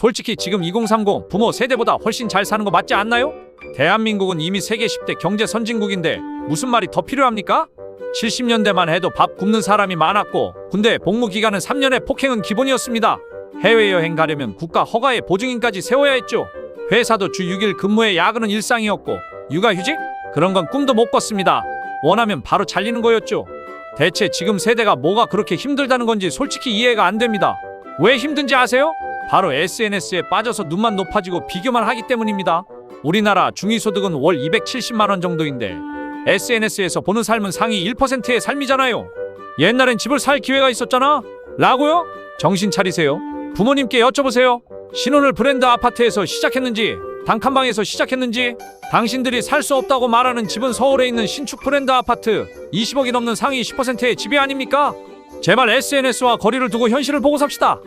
솔직히 지금 2030 부모 세대보다 훨씬 잘 사는 거 맞지 않나요? 대한민국은 이미 세계 10대 경제 선진국인데 무슨 말이 더 필요합니까? 70년대만 해도 밥 굶는 사람이 많았고 군대 복무 기간은 3년의 폭행은 기본이었습니다. 해외여행 가려면 국가 허가에 보증인까지 세워야 했죠. 회사도 주 6일 근무에 야근은 일상이었고 육아휴직? 그런 건 꿈도 못 꿨습니다. 원하면 바로 잘리는 거였죠. 대체 지금 세대가 뭐가 그렇게 힘들다는 건지 솔직히 이해가 안 됩니다. 왜 힘든지 아세요? 바로 SNS에 빠져서 눈만 높아지고 비교만 하기 때문입니다. 우리나라 중위소득은 월 270만 원 정도인데 SNS에서 보는 삶은 상위 1%의 삶이잖아요. 옛날엔 집을 살 기회가 있었잖아. 라고요? 정신 차리세요. 부모님께 여쭤보세요. 신혼을 브랜드 아파트에서 시작했는지, 단칸방에서 시작했는지, 당신들이 살 수 없다고 말하는 집은 서울에 있는 신축 브랜드 아파트 20억이 넘는 상위 10%의 집이 아닙니까? 제발 SNS와 거리를 두고 현실을 보고 삽시다.